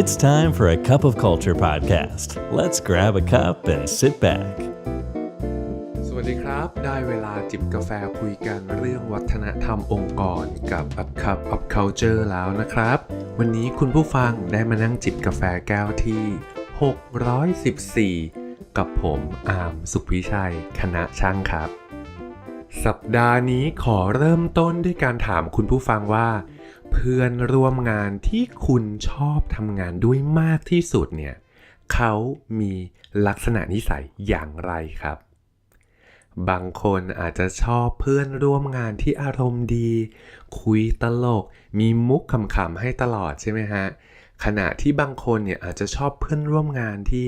It's time for a Cup of Culture podcast. Let's grab a cup and sit back. สวัสดีครับ ได้เวลาจิบกาแฟคุยกันเรื่องวัฒนธรรมองค์กรกับ A Cup of Culture แล้วนะครับ วันนี้คุณผู้ฟังได้มานั่งจิบกาแฟแก้วที่ 614 กับผมอาร์มสุขวิชัย คณะช่างครับ สัปดาห์นี้ขอเริ่มต้นด้วยการถามคุณผู้ฟังว่า เพื่อนร่วมงานที่คุณชอบทำงานด้วยมากที่สุดเนี่ยเขามีลักษณะนิสัยอย่างไรครับ บางคนอาจจะชอบเพื่อนร่วมงานที่อารมณ์ดี คุยตลก มีมุกขำๆให้ตลอดใช่ไหมฮะขณะที่บางคนเนี่ยอาจจะชอบเพื่อนร่วมงานที่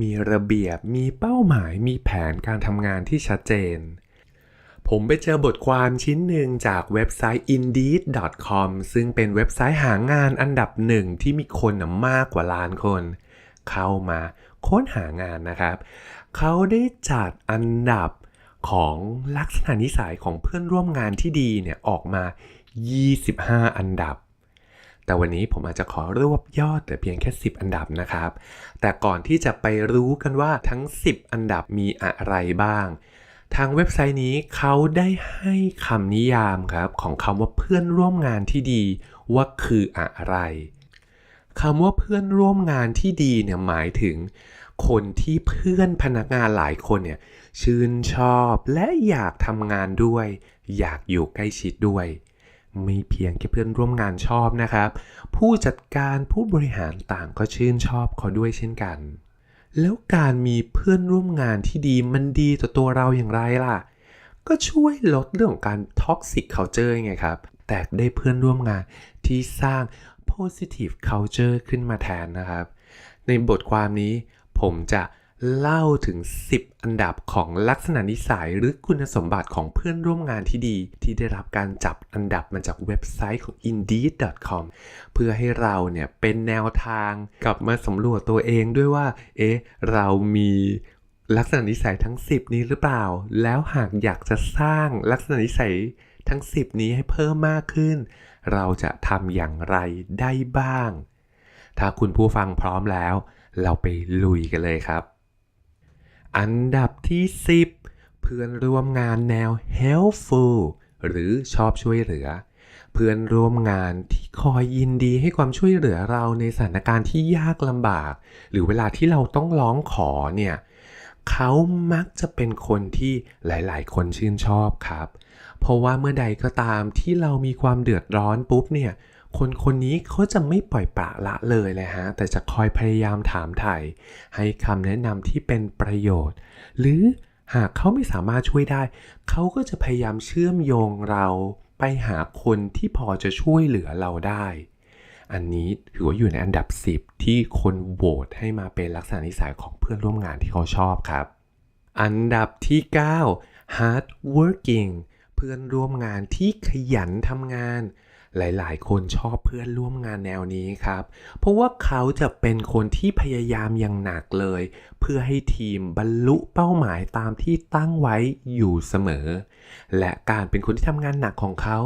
มีระเบียบ มีเป้าหมาย มีแผนการทำงานที่ชัดเจน ผมไปเจอบทความชิ้นหนึ่งจากเว็บไซต์ indeed.com ซึ่งเป็นเว็บไซต์หางานอันดับหนึ่งที่มีคนมากกว่าล้านคน เข้ามาค้นหางานนะครับ เขาได้จัดอันดับของลักษณะนิสัยของเพื่อนร่วมงานที่ดีเนี่ยออกมา 25 อันดับ แต่วันนี้ผมอาจจะขอรวบยอดแต่เพียงแค่ 10 อันดับนะครับ แต่ก่อนที่จะไปรู้กันว่าทั้ง 10 อันดับมีอะไรบ้าง ทางเว็บไซต์นี้เขาได้ให้คำนิยามครับของคำว่าเพื่อนร่วมงานที่ดีว่าคืออะไรคำว่าเพื่อนร่วมงานที่ดีเนี่ยหมายถึง คนที่เพื่อนพนักงานหลายคนเนี่ยชื่นชอบและอยากทำงานด้วย อยากอยู่ใกล้ชิดด้วย ไม่เพียงแค่เพื่อนร่วมงานชอบนะครับ ผู้จัดการผู้บริหารต่างก็ชื่นชอบเขาด้วยเช่นกัน แล้วการมีเพื่อนร่วมงานที่ดีมันดีต่อตัวเราอย่างไรล่ะ ก็ช่วยลดเรื่องของการท็อกซิกเคาเจอร์ไงครับ แต่ได้เพื่อนร่วมงานที่สร้าง positive culture ขึ้นมาแทนนะครับ ในบทความนี้ผมจะ เล่าถึง 10 อันดับของลักษณะนิสัยหรือคุณสมบัติของเพื่อนร่วมงานที่ดี ที่ได้รับการจับอันดับมาจากเว็บไซต์ของ indeed.com เพื่อให้เราเนี่ยเป็นแนวทางกลับมาสำรวจตัวเองด้วยว่า เอ๊ะ เรามีลักษณะนิสัยทั้ง 10 นี้หรือเปล่า แล้วหากอยากจะสร้างลักษณะนิสัยทั้ง 10 นี้ให้เพิ่มมากขึ้น เราจะทำอย่างไรได้บ้าง ถ้าคุณผู้ฟังพร้อมแล้ว เราไปลุยกันเลยครับ อันดับที่ 10 เพื่อนร่วมงานแนว helpful หรือชอบช่วยเหลือ เพื่อนร่วมงานที่คอยยินดีให้ความช่วยเหลือเราในสถานการณ์ที่ยากลำบาก หรือเวลาที่เราต้องร้องขอเนี่ยเขามักจะเป็นคนที่หลาย ๆ คนชื่นชอบครับ เพราะว่าเมื่อใดก็ตามที่เรามีความเดือดร้อนปุ๊บเนี่ย คนคนนี้เขาจะไม่ปล่อยปละละเลยเลยฮะ แต่จะคอยพยายามถามไถ่ให้คำแนะนำที่เป็นประโยชน์ หรือหากเขาไม่สามารถช่วยได้ เขาก็จะพยายามเชื่อมโยงเราไปหาคนที่พอจะช่วยเหลือเราได้ อันนี้ถือว่าอยู่ในอันดับ 10 ที่คนโหวตให้มาเป็นลักษณะนิสัยของเพื่อนร่วมงานที่เขาชอบครับ อันดับที่ 9 hard working เพื่อนร่วมงานที่ขยันทำงาน หลายๆ คนชอบเพื่อนร่วมงานแนวนี้ครับ เพราะว่าเขาจะเป็นคนที่พยายามอย่างหนักเลย เพื่อให้ทีมบรรลุเป้าหมายตามที่ตั้งไว้อยู่เสมอ และการเป็นคนที่ทำงานหนักของเขา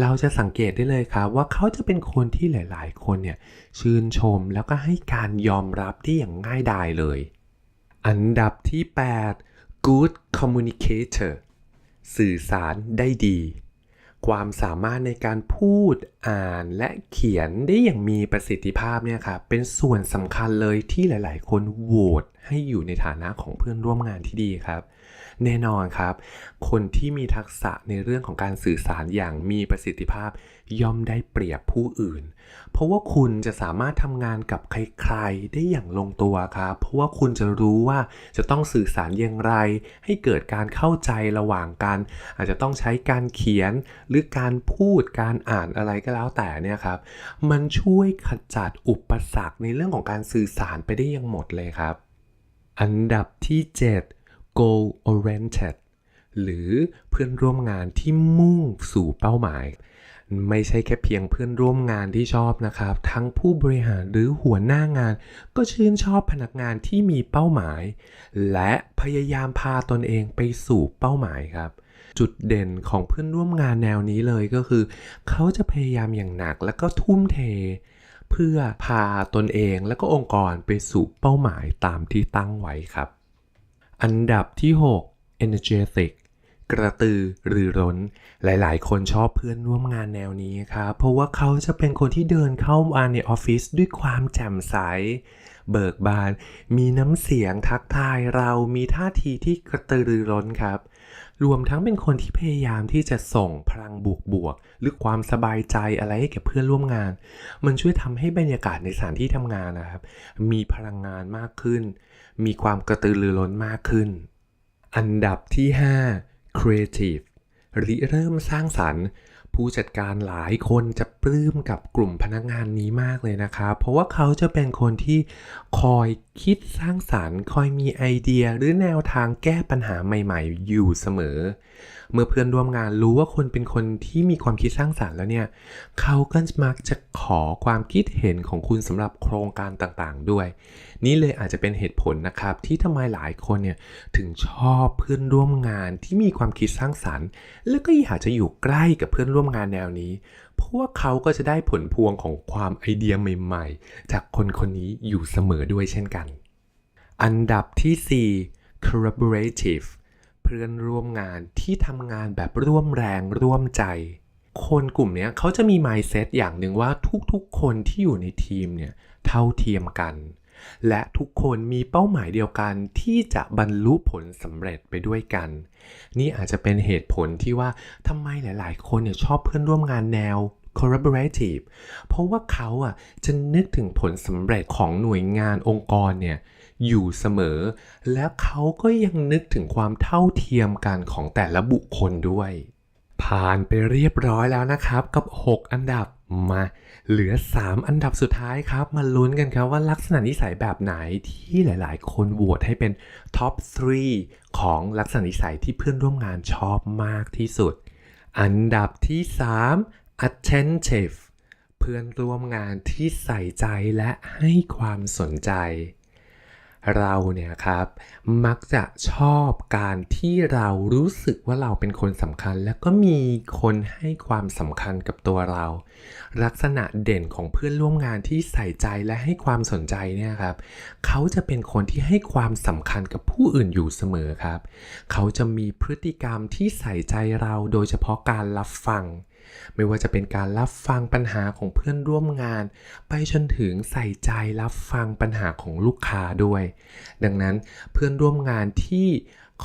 เราจะสังเกตได้เลยครับ ว่าเขาจะเป็นคนที่หลาย ๆ คนเนี่ยชื่นชมแล้วก็ให้การยอมรับที่อย่างง่ายดายเลย อันดับที่ 8 good communicator สื่อสารได้ดี ความสามารถในการพูดอ่านและเขียนได้อย่างมีประสิทธิภาพเนี่ยครับเป็นส่วนสำคัญเลยที่หลาย ๆ คนโหวตให้อยู่ในฐานะของเพื่อนร่วมงานที่ดีครับ แน่นอนครับ คนที่มีทักษะในเรื่องของการสื่อสารอย่างมีประสิทธิภาพ ย่อมได้เปรียบผู้อื่น เพราะว่าคุณจะสามารถทำงานกับใครๆ ได้อย่างลงตัวครับ เพราะว่าคุณจะรู้ว่าจะต้องสื่อสารอย่างไร ให้เกิดการเข้าใจระหว่างกัน อาจจะต้องใช้การเขียนหรือการพูดการอ่านอะไรก็แล้วแต่เนี่ยครับ มันช่วยขจัดอุปสรรคในเรื่องของการสื่อสารไปได้อย่างหมดเลยครับ อันดับที่ 7 goal oriented หรือเพื่อนร่วมงานที่มุ่งสู่เป้าหมาย ไม่ใช่แค่เพียงเพื่อนร่วมงานที่ชอบนะครับ ทั้งผู้บริหารหรือหัวหน้างาน ก็ชื่นชอบพนักงานที่มีเป้าหมาย และพยายามพาตนเองไปสู่เป้าหมายครับจุดเด่นของเพื่อนร่วมงานแนวนี้เลยก็คือ เขาจะพยายามอย่างหนักแล้วก็ทุ่มเท เพื่อพาตนเองและก็องค์กรไปสู่เป้าหมายตามที่ตั้งไว้ครับ อันดับที่ 6 energetic กระตือรือร้น หลาย ๆ คนชอบเพื่อนร่วมงานแนวนี้ครับ เพราะว่าเขาจะเป็นคนที่เดินเข้ามาในออฟฟิศด้วยความแจ่มใส เบิกบาน มีน้ำเสียงทักทายเรามีท่าทีที่กระตือรือร้นครับ รวมทั้งเป็นคนที่พยายามที่จะส่งพลังบวกบวกๆหรือความสบายใจอะไรให้แก่เพื่อนร่วมงาน มันช่วยทำให้บรรยากาศในสถานที่ทำงานนะครับ มีพลังงานมากขึ้น มีความกระตือรือร้นมากขึ้น อันดับที่ 5 Creative ริเริ่มสร้างสรรค์ผู้จัดการหลายคนจะปลื้มกับกลุ่มพนักงานนี้มากเลยนะครับ เพราะว่าเขาจะเป็นคนที่คอยคิดสร้างสรรค์ คอยมีไอเดียหรือแนวทางแก้ปัญหาใหม่ๆ อยู่เสมอ เมื่อเพื่อนร่วมงานรู้ว่าคนเป็นคนที่มีความคิดสร้างสรรค์แล้วเนี่ยเขาก็มักจะขอความคิดเห็นของคุณสำหรับโครงการต่างๆ ด้วย นี่เลยอาจจะเป็นเหตุผลนะครับที่ทำไมหลายคนเนี่ยถึงชอบเพื่อนร่วมงานที่มีความคิดสร้างสรรค์ แล้วก็อยากจะอยู่ใกล้กับเพื่อนร่วมงานแนวนี้เพราะว่าเขาก็จะได้ผลพวงของความไอเดียใหม่ ๆ จากคนคนนี้อยู่เสมอด้วยเช่นกัน อันดับที่ 4 collaborative พื่อนร่วมงานที่ทำงานแบบร่วมแรงร่วมใจ คนกลุ่มนี้เขาจะมี mindset อย่างหนึ่งว่าทุกๆ คนที่อยู่ในทีมเนี่ยเท่าเทียมกัน และทุกคนมีเป้าหมายเดียวกันที่จะบรรลุผลสำเร็จไปด้วยกัน นี่อาจจะเป็นเหตุผลที่ว่าทำไมหลาย ๆ คนเนี่ยชอบเพื่อนร่วมงานแนว collaborative เพราะว่าเขาอะจะนึกถึงผลสำเร็จของหน่วยงานองค์กรเนี่ยอยู่เสมอ และเขาก็ยังนึกถึงความเท่าเทียมกันของแต่ละบุคคลด้วย ผ่านไปเรียบร้อยแล้วนะครับกับ 6 อันดับมา เหลือ 3 อันดับสุดท้ายครับ มาลุ้นกันครับว่าลักษณะนิสัยแบบไหนที่หลายๆ คนโหวตให้เป็นท็อป 3 ของลักษณะนิสัยที่เพื่อนร่วมงานชอบมากที่สุด อันดับที่ 3 attentive เพื่อนร่วมงานที่ใส่ใจและให้ความสนใจ เราเนี่ยครับ มักจะชอบการที่เรารู้สึกว่าเราเป็นคนสำคัญ แล้วก็มีคนให้ความสำคัญกับตัวเรา ลักษณะเด่นของเพื่อนร่วมงานที่ใส่ใจและให้ความสนใจเนี่ยครับ เขาจะเป็นคนที่ให้ความสำคัญกับผู้อื่นอยู่เสมอครับ เขาจะมีพฤติกรรมที่ใส่ใจเราโดยเฉพาะการรับฟัง ไม่ว่าจะเป็นการรับฟังปัญหาของเพื่อนร่วมงาน ไปจนถึงใส่ใจรับฟังปัญหาของลูกค้าด้วย ดังนั้นเพื่อนร่วมงานที่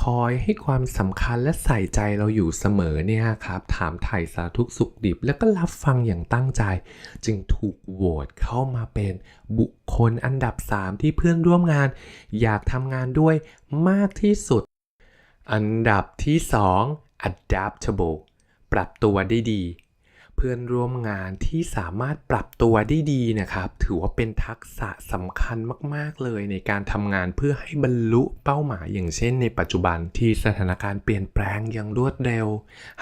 คอยให้ความสำคัญและใส่ใจเราอยู่เสมอเนี่ยครับถามไถ่สาทุกสุขดิบ แล้วก็รับฟังอย่างตั้งใจ จึงถูกโหวตเข้ามาเป็นบุคคลอันดับ 3 ที่เพื่อนร่วมงาน อยากทำงานด้วยมากที่สุด อันดับที่ 2 adaptable ปรับตัวได้ดี เพื่อนร่วมงานที่สามารถปรับตัวได้ดีนะครับ ถือว่าเป็นทักษะสำคัญมาก ๆ เลยในการทำงานเพื่อให้บรรลุเป้าหมายอย่างเช่นในปัจจุบันที่สถานการณ์เปลี่ยนแปลงอย่างรวดเร็ว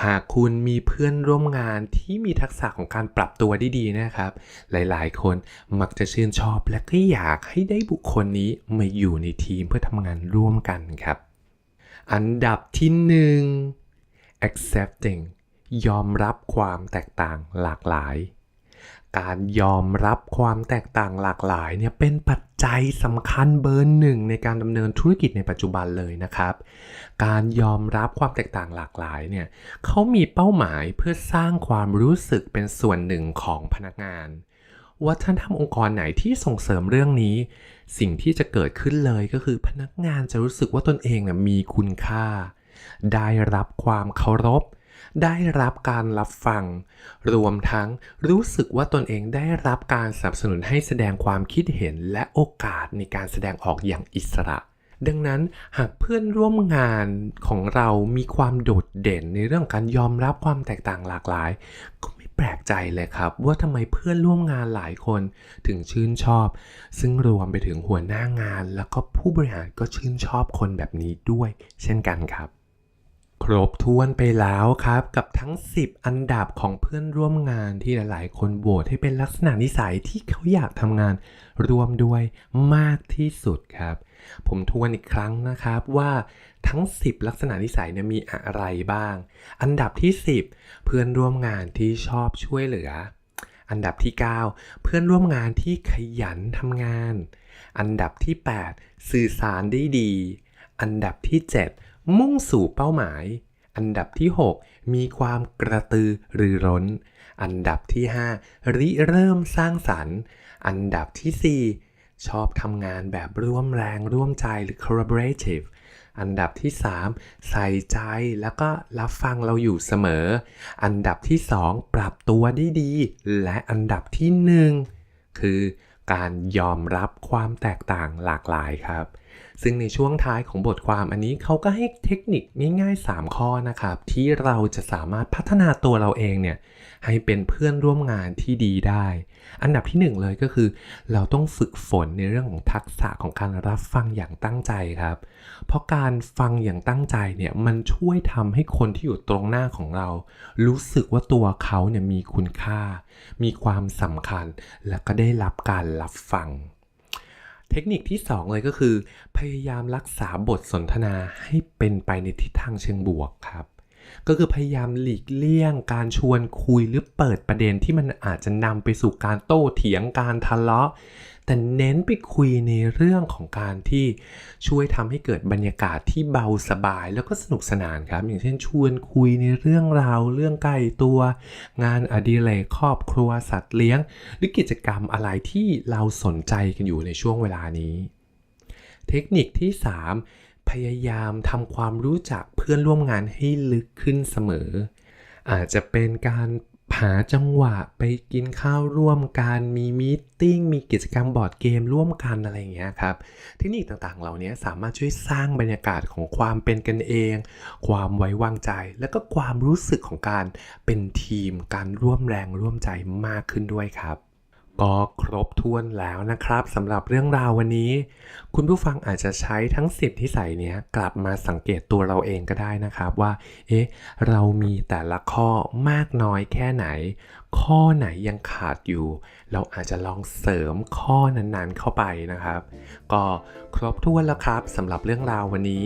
หากคุณมีเพื่อนร่วมงานที่มีทักษะของการปรับตัวได้ดีนะครับ หลายๆ คนมักจะชื่นชอบและก็อยากให้ได้บุคคลนี้มาอยู่ในทีมเพื่อทำงานร่วมกันครับอันดับที่หนึ่ง accepting ยอมรับความแตกต่างหลากหลาย การยอมรับความแตกต่างหลากหลายเนี่ยเป็นปัจจัยสำคัญเบอร์หนึ่งในการดำเนินธุรกิจในปัจจุบันเลยนะครับ การยอมรับความแตกต่างหลากหลายเนี่ยเขามีเป้าหมายเพื่อสร้างความรู้สึกเป็นส่วนหนึ่งของพนักงานวัฒนธรรมองค์กรไหนที่ส่งเสริมเรื่องนี้ สิ่งที่จะเกิดขึ้นเลยก็คือพนักงานจะรู้สึกว่าตนเองเนี่ยมีคุณค่า ได้รับความเคารพ ได้รับการรับฟัง รวมทั้งรู้สึกว่าตนเองได้รับการสนับสนุนให้แสดงความคิดเห็นและโอกาสในการแสดงออกอย่างอิสระ ดังนั้นหากเพื่อนร่วมงานของเรามีความโดดเด่นในเรื่องการยอมรับความแตกต่างหลากหลายก็ไม่แปลกใจเลยครับ ว่าทำไมเพื่อนร่วมงานหลายคนถึงชื่นชอบ ซึ่งรวมไปถึงหัวหน้างานแล้วก็ผู้บริหารก็ชื่นชอบคนแบบนี้ด้วย เช่นกันครับ ครบถ้วนไปแล้วครับ กับทั้ง 10 อันดับของเพื่อนร่วมงานที่หลาย ๆ คนโหวตให้เป็นลักษณะนิสัยที่เขาอยากทำงานร่วมด้วยมากที่สุดครับ ผมทวนอีกครั้งนะครับว่าทั้ง 10 ลักษณะนิสัยเนี่ยมีอะไรบ้าง อันดับที่ 10 เพื่อนร่วมงานที่ชอบช่วยเหลือ อันดับที่ 9 เพื่อนร่วมงานที่ขยันทำงาน อันดับที่ 8 สื่อสารได้ดี อันดับที่ 7 มุ่งสู่เป้าหมาย อันดับที่ 6 มีความกระตือรือร้น อันดับที่ 5 ริเริ่มสร้างสรรค์ อันดับที่ 4 ชอบทำงานแบบร่วมแรงร่วมใจหรือ collaborative อันดับที่ 3 ใส่ใจแล้วก็รับฟังเราอยู่เสมอ อันดับที่ 2 ปรับตัวได้ดี และอันดับที่ 1 คือการยอมรับความแตกต่างหลากหลายครับ ซึ่งในช่วงท้ายของบทความอันนี้เขาก็ให้เทคนิคง่ายๆ 3 ข้อนะครับ ที่เราจะสามารถพัฒนาตัวเราเองเนี่ยให้เป็นเพื่อนร่วมงานที่ดีได้ อันดับที่หนึ่งเลยก็คือ เราต้องฝึกฝนในเรื่องของทักษะของการรับฟังอย่างตั้งใจครับ เพราะการฟังอย่างตั้งใจเนี่ยมันช่วยทำให้คนที่อยู่ตรงหน้าของเรา รู้สึกว่าตัวเขาเนี่ยมีคุณค่า มีความสำคัญและก็ได้รับการรับฟัง เทคนิคที่ 2 เลยก็คือ พยายามรักษาบทสนทนาให้เป็นไปในทิศทางเชิงบวกครับ ก็คือพยายามหลีกเลี่ยง การชวนคุยหรือเปิดประเด็นที่มันอาจจะนำไปสู่การโต้เถียงการทะเลาะ แต่เน้นไปคุยในเรื่องของการที่ช่วยทำให้เกิดบรรยากาศที่เบาสบาย แล้วก็สนุกสนานครับ อย่างเช่นชวนคุยในเรื่องราว เรื่องใกล้ตัว งานอดิเรกครอบครัวสัตว์เลี้ยง หรือกิจกรรมอะไรที่เราสนใจกันอยู่ในช่วงเวลานี้ เทคนิคที่ 3 พยายามทำความรู้จักเพื่อนร่วมงานให้ลึกขึ้นเสมอ อาจจะเป็นการหาจังหวะไปกินข้าวร่วมกันมีมีติ้งมีกิจกรรมบอร์ดเกมร่วมกันอะไรอย่างเงี้ยครับ เทคนิคต่างๆ เหล่านี้สามารถช่วยสร้างบรรยากาศของความเป็นกันเอง ความไว้วางใจ และก็ความรู้สึกของการเป็นทีมการร่วมแรงร่วมใจมากขึ้นด้วยครับ ก็ครบถ้วนแล้วนะครับสำหรับเรื่องราววันนี้ คุณผู้ฟังอาจจะใช้ทั้ง 10 ที่ใส่เนี้ยกลับมาสังเกตตัวเราเองก็ได้นะครับว่า เอ๊ะ เรามีแต่ละข้อมากน้อยแค่ไหน ข้อไหนยังขาดอยู่ เราอาจจะลองเสริมข้อนั้นๆเข้าไปนะครับ ก็ครบถ้วนแล้วครับสำหรับเรื่องราววันนี้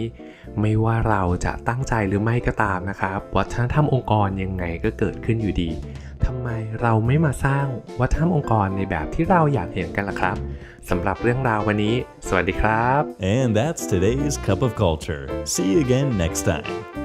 ไม่ว่าเราจะตั้งใจหรือไม่ก็ตามนะครับ วัฒนธรรมองค์กรยังไงก็เกิดขึ้นอยู่ดี ทำไมเราไม่มาสร้างวัฒนธรรมองค์กรในแบบที่เราอยากเห็นกันล่ะครับสำหรับเรื่องราววันนี้ สวัสดีครับ And that's today's Cup of Culture. See you again next time.